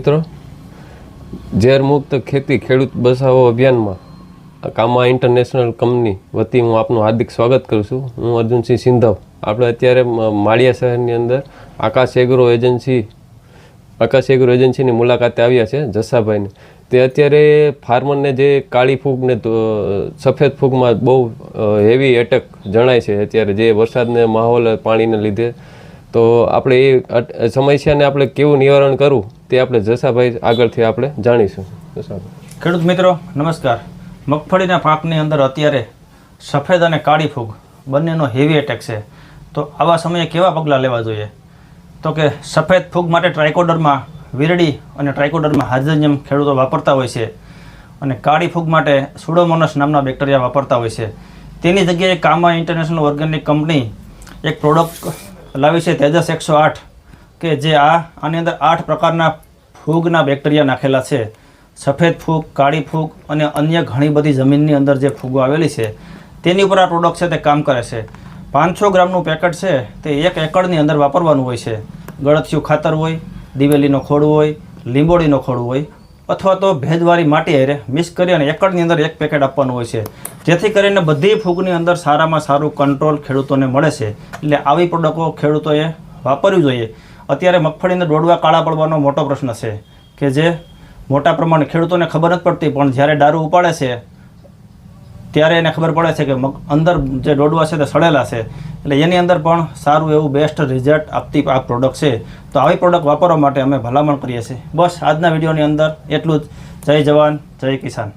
મિત્રો, ઝેર મુક્ત ખેતી ખેડૂત બસાવો અભિયાનમાં. કામા ઇન્ટરનેશનલ કંપની વતી હું આપનું હાર્દિક સ્વાગત કરું છું. હું અર્જુનસિંહ સિંધવ. આપણે અત્યારે માળિયા શહેરની અંદર Akash agro agency, Akash agro એજન્સીની મુલાકાતે આવ્યા છે, જસાભાઈને. તે અત્યારે ફાર્મરને જે કાળી ફૂગ ને તો, સફેદ ફૂગમાં બહુ હેવી એટેક જણાય છે અત્યારે. જે વરસાદને માહોલ પાણીને લીધે તો આપણે એ સમસ્યાને આપણે કેવું નિવારણ કરવું તે આપણે જસાભાઈ આગળથી આપણે જાણીશું. ખેડૂત મિત્રો, નમસ્કાર. મગફળીના પાકની અંદર અત્યારે સફેદ અને કાળી ફૂગ. બંનેનો હેવી એટેક છે. તો આવા સમયે કેવા પગલાં લેવા જોઈએ? તો કે સફેદ ફૂગ માટે ટ્રાઇકોડરમાં વીરડી અને ટ્રાઇકોડરમાં હાઇડ્રોજિયમ ખેડૂતો વાપરતા હોય છે અને કાળી ફૂગ માટે સુડોમોનસ નામના બેક્ટેરિયા વાપરતા હોય છે. તેની જગ્યાએ કામા ઇન્ટરનેશનલ ઓર્ગેનિક કંપની એક પ્રોડક્ટ લાવી છે તેજસ એકસો આઠ, કે જે આ, આની અંદર આઠ પ્રકારના ફૂગના બેક્ટેરિયા નાખેલા છે. સફેદ ફૂગ, કાળી ફૂગ અને અન્ય ઘણી બધી જમીનની અંદર જે ફૂગો આવેલી છે, તેની ઉપર આ પ્રોડક્ટ છે તે કામ કરે છે. પાંચસો ગ્રામનું પેકેટ છે તે એક એકડની અંદર વાપરવાનું હોય છે. ગળથિયું ખાતર હોય, દિવેલીનો ખોળ હોય, લીંબોળીનો ખોળ હોય અથવા તો ભેજવાળી માટી અરે મિક્સ કરી અને એકડની અંદર એક પેકેટ આપવાનું હોય છે. જેથી કરીને બધી ફૂગની અંદર સારામાં સારું કંટ્રોલ ખેડૂતોને મળે છે. એટલે આવી પ્રોડક્ટો ખેડૂતોએ વાપરવી જોઈએ. અત્યારે મગફળીને દોડવા કાળા પડવાનો મોટો પ્રશ્ન છે કે જે મોટા પ્રમાણે ખેડૂતોને ખબર નથી પડતી પણ જ્યારે દારૂ ઉપાડે છે ત્યારે એને ખબર પડે છે કે અંદર જે દોડવા છે તે સડેલા છે. એટલે એની અંદર પણ સારું એવું બેસ્ટ રિઝલ્ટ આપતી આ પ્રોડક્ટ છે. તો આવી પ્રોડક્ટ વાપરવા માટે અમે ભલામણ કરીએ છીએ. બસ આજના વિડીયોની અંદર એટલું જ. જય જવાન, જય કિસાન.